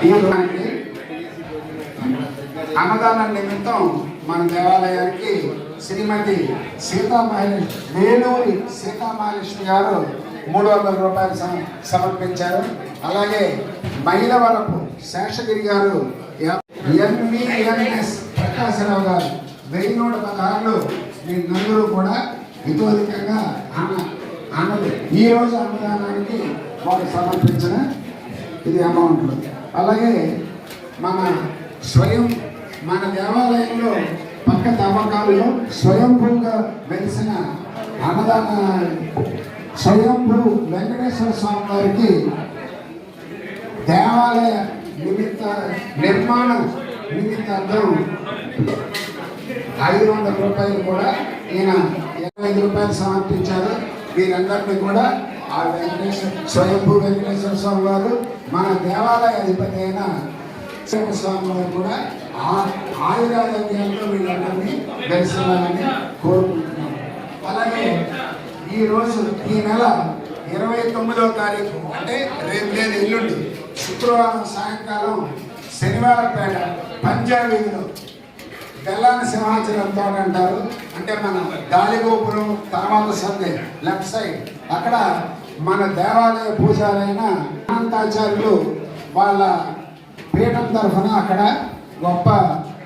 తీర్థానికి అన్నదాన నిమిత్తం మన దేవాలయానికి శ్రీమతి సీతామహేష్ వేలూరి సీతామహాలక్ష్మి గారు మూడు వందల రూపాయలు సమ- సమర్పించారు. అలాగే మైలవరపు శేషగిరి గారు ఎంవిఎంఎస్ ప్రకాశరావు గారు వెయ్యి నూట పదహారులు మీ నలుగురు కూడా ఇతోధికంగా అన్న అన్నది ఈ రోజు అన్నదానానికి వారు సమర్పించిన ఇది అమౌంట్ అలాగే మన స్వయం మన దేవాలయంలో పక్క తవ్వకాలలో స్వయంభూగా వెలిసిన అన్నదాన స్వయంభూ వెంకటేశ్వర స్వామి వారికి దేవాలయ నిమిత్త నిర్మాణ నిమిత్తార్థం ఐదు వందల రూపాయలు కూడా ఈయన ఇరవై ఐదు రూపాయలు సమర్పించారు. వీరందరినీ కూడా ఆ వెంకటేశ్వర స్వయంభూ వెంకటేశ్వర స్వామి వారు మన దేవాలయ అధిపతి అయిన స్వామి వారు కూడా ఆ ఆయురారోగ్యాలతో వీళ్ళందరినీ దర్శనాలని కోరుకుంటున్నాం. అలాగే ఈ రోజు ఈ నెల ఇరవై తొమ్మిదవ తారీఖు అంటే రేపు లేదు ఎల్లుండి శుక్రవారం సాయంకాలం శనివారపేట పంజాబీలో తెల్లని సింహాచలం తోట అంటారు. అంటే మన గాలిగోపురం తర్వాత సందే లెఫ్ట్ సైడ్. అక్కడ మన దేవాలయ పూజారైన అనంతాచార్యులు వాళ్ళ పీఠం తరఫున అక్కడ గొప్ప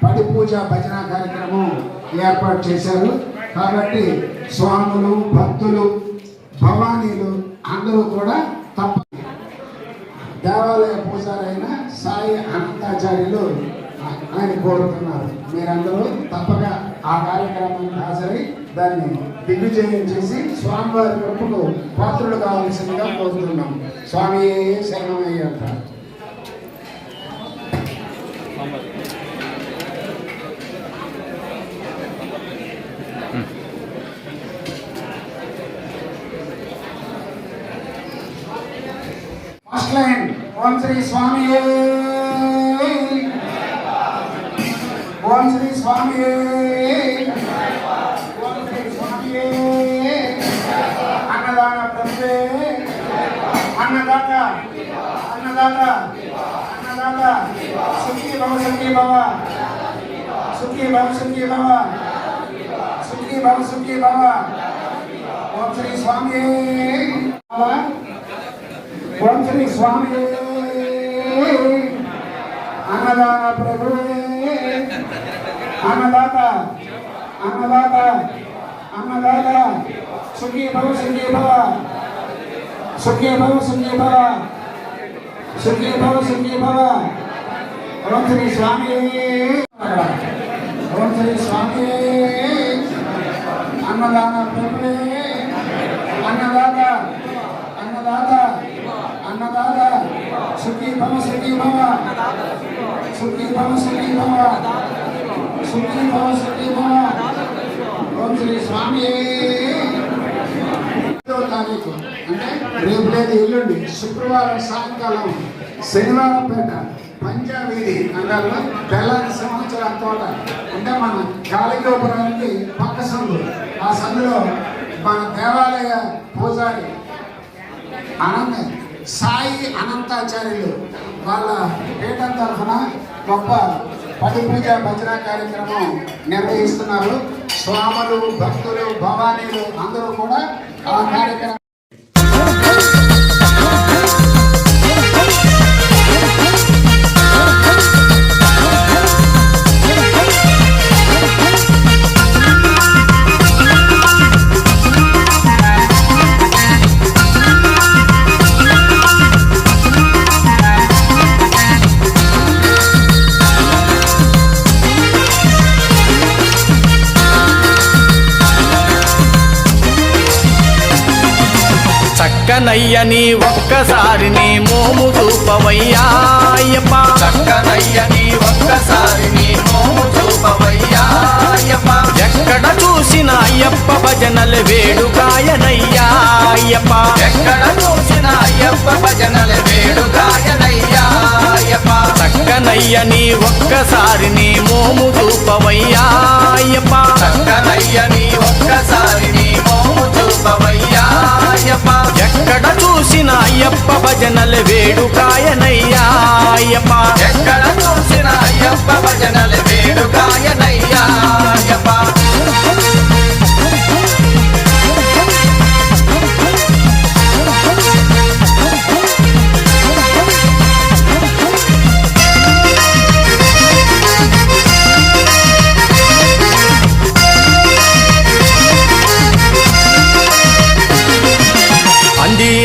పడి పూజ భజన కార్యక్రమం ఏర్పాటు చేశారు. కాబట్టి స్వాములు భక్తులు భవానీలు అందరూ కూడా తప్ప దేవాలయ పూజారైన సాయి అనంతాచార్యులు ఆయన కోరుతున్నారు. మీరందరూ తప్పక ఆ కార్యక్రమానికి హాజరై దాన్ని దిగ్విజయం చేసి స్వామివారి కృపకు పాత్రులు కావాల్సిందిగా కోరుతున్నాం. స్వామి శరణమయ్య ఫస్ట్ లైన్ ఓం శ్రీ స్వామి. ఓం శ్రీ స్వామి. అన్నదాత అన్నదాత అన్నదాత సుఖీ భవ సుఖీ భవ సుఖీ భవ సుఖీ భవ సుఖీ భవ సుఖీ భవ. ఓం శ్రీ స్వామి ఓం శ్రీ స్వామి అన్నదాత ప్రభు అన్నదాత అన్నదాత అన్నదాత సుఖీ భవ సుఖీ భవ. సుఖీ భవ సుఖీ భవ సుఖీ భవ సుఖీ భవ ఓం శ్రీ స్వామి ఓం శ్రీ స్వామి అన్నదాన ప్రభువే అన్నదాత అన్నదాత అన్నదాత సుఖీ భవ సుఖీ భవ సుఖీ భవ సుఖీ భవ సుఖీ భవ సుఖీ భవ ఓం శ్రీ స్వామి ఐదవ తారీఖు అంటే రేపు ఎల్లుండి శుక్రవారం సాయంకాలం శనివారంపేట పంజాబీది అందాల్లో తెల్లని సంవత్సరం తోట అంటే మన కాళిగోపురానికి పక్క సందు. ఆ సందులో మన దేవాలయ పూజారి అనంత సాయి అనంతాచార్యులు వాళ్ళ పీఠం తరఫున గొప్ప పది పూజ భజన కార్యక్రమం నిర్వహిస్తున్నారు. స్వాములు భక్తులు భవానీలు అందరూ కూడా ఆ కార్యక్రమం చక్కనయ్య నీ ఒక్కసారి నీ మోము చూపవయ్యా అయ్యప్ప. చక్కనయ్య నీ ఒక్కసారి నీ మోము చూపవయ్యా అయ్యప్ప. ఎక్కడ చూసిన అయ్యప్ప భజనలు వేడుకాయనయ్యా అయ్యప్ప. ఎక్కడ చూసిన అయ్యప్ప భజనలు వేడుకాయనయ్యా అయ్యప్ప. చక్కనయ్య నీ ఒక్కసారి నీ మోము చూపవయ్యా అయ్యప్ప. చక్కనయ్య నీ ఒక్కసారి నీ మోము చూపవయ్యా అయ్యప్ప. ఎక్కడ చూసిన అయ్యప్ప భజనల వేడుకాయనయ్యా అయ్యప్ప. ఎక్కడ చూసిన అయ్యప్ప భజనల వేడుకాయనయ్యా అయ్యప్ప.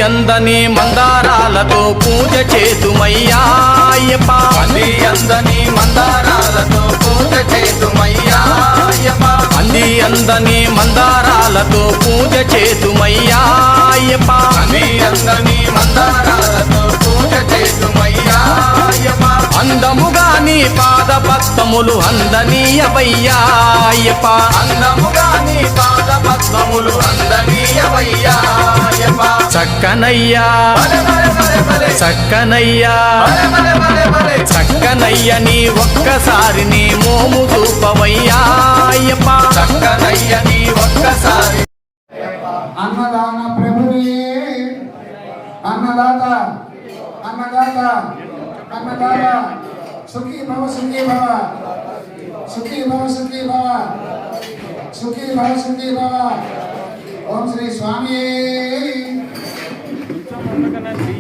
అందని మందారాలతో పూజ చేతుమయ్యా అయ్యప్ప. అంది అందని మందారాలతో పూజ చేతుమయ్యా అయ్యప్ప. అంది అందని మందారాలతో పూజ చేతుమయ్యా అయ్యప్ప. అంది అందని మందారాలతో పూజ చేతుమయ్యా అయ్యప్ప. అందముగా నీ పాద పద్మములు అందనీయవయ్యా అయ్యప్ప. అందముగా నీ చక్కనయ్యా. చక్కనయ్యా. చక్కనయ్య నీ ఒక్కసారి నీ మోము చూపవయ్యా అయ్యప్ప. చక్కనయ్య నీ ఒక్కసారి. అన్నదాన ప్రభుని అన్నదాత అన్నదాత అన్నదాత. సుఖీ భవ సుఖీ భవ. సుఖీ భవ సుఖీ భవ. సుఖీ భవ సుఖీ భవ. ఓం శ్రీ స్వామి Terima kasih.